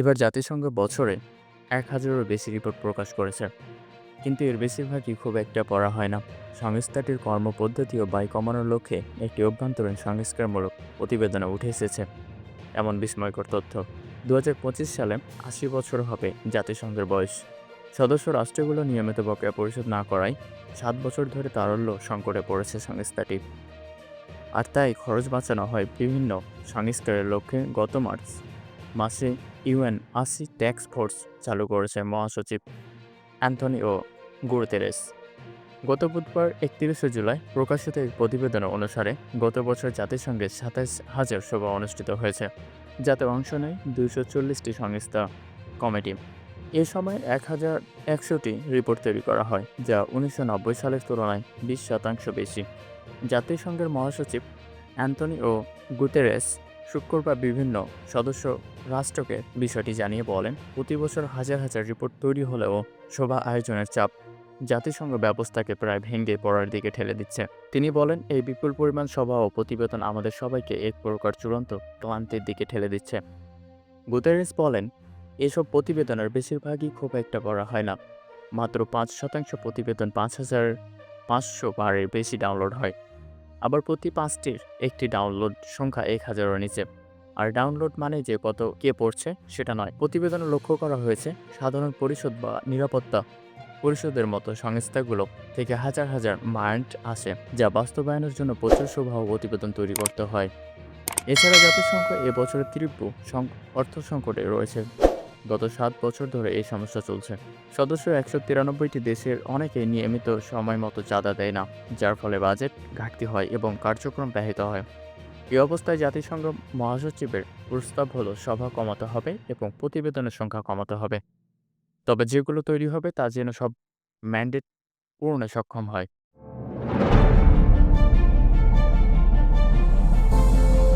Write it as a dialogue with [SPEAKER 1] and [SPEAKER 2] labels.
[SPEAKER 1] এবার জাতিসংঘ বছরে এক হাজারেরও বেশি রিপোর্ট প্রকাশ করেছে। কিন্তু এর বেশিরভাগই খুব একটা পড়া হয় না। সংস্থাটির কর্মপদ্ধতি ও ব্যয় কমানোর লক্ষ্যে একটি অভ্যন্তরীণ সংস্কারমূলক প্রতিবেদনে উঠে এসেছে। এমন বিস্ময়কর তথ্য দু হাজার পঁচিশ সালে আশি বছর হবে জাতিসংঘের বয়স। সদস্য রাষ্ট্রগুলো নিয়মিত বকেয়া পরিশোধ না করায় সাত বছর ধরে তারল্য সংকটে পড়েছে সংস্থাটি। আর তাই খরচ বাঁচানো হয় বিভিন্ন সংস্কারের লক্ষ্যে গত মার্চ। মাসে ইউএন আশি ট্যাক্স ফোর্স চালু করেছে মহাসচিব অ্যান্থনি ও গুরতেরেস গত বুধবার একত্রিশে জুলাই প্রকাশিত এক প্রতিবেদন অনুসারে গত বছর জাতিসংঘে সাতাশ হাজার সভা অনুষ্ঠিত হয়েছে, যাতে অংশ নেয় দুইশো চল্লিশটি সংস্থা কমিটি। এ সময় এক হাজার একশোটি রিপোর্ট তৈরি করা হয়, যা উনিশশো নব্বই সালের তুলনায় বিশ শতাংশ বেশি। জাতিসংঘের মহাসচিব অ্যান্থনি ও গুতেরেস শুক্রবার বিভিন্ন সদস্য রাষ্ট্রকে বিষয়টি জানিয়ে বলেন, প্রতি বছর হাজার হাজার রিপোর্ট তৈরি হলেও সভা আয়োজনের চাপ জাতিসংঘ ব্যবস্থাকে প্রায় ভেঙে পড়ার দিকে ঠেলে দিচ্ছে। তিনি বলেন, এই বিপুল পরিমাণ সভা ও প্রতিবেদন আমাদের সবাইকে এক প্রকার চূড়ান্ত ক্লান্তির দিকে ঠেলে দিচ্ছে। গুতেরেস বলেন, এসব প্রতিবেদনের বেশিরভাগই খুব একটা করা হয় না। মাত্র পাঁচ শতাংশ প্রতিবেদন পাঁচ হাজার পাঁচশো বারের বেশি ডাউনলোড হয়। আবার প্রতি পাঁচটির একটি ডাউনলোড সংখ্যা এক হাজারের নিচে। আর ডাউনলোড মানে যে কত কে পড়ছে সেটা নয়। প্রতিবেদনে লক্ষ্য করা হয়েছে সাধারণ পরিষদ বা নিরাপত্তা পরিষদের মতো সংস্থাগুলো থেকে হাজার হাজার মাইন্ড আসে, যা বাস্তবায়নের জন্য প্রচুর সভা প্রতিবেদন তৈরি করতে হয়। এছাড়া জাতিসংঘ এবছরের তীব্র অর্থ সংকটে রয়েছে। গত সাত বছর ধরে এই সমস্যা চলছে। সদস্য একশো তিরানব্বইটি দেশের অনেকেই নিয়মিত সময় মতো চাঁদা দেয় না, যার ফলে বাজেট ঘাটতি হয় এবং কার্যক্রম ব্যাহত হয়। এই অবস্থায় জাতিসংঘ মহাসচিবের প্রস্তাব হলো, সভা কমাতে হবে এবং প্রতিবেদনের সংখ্যা কমাতে হবে। তবে যেগুলো তৈরি হবে তা যেন সব ম্যান্ডেট পূরণে সক্ষম হয়।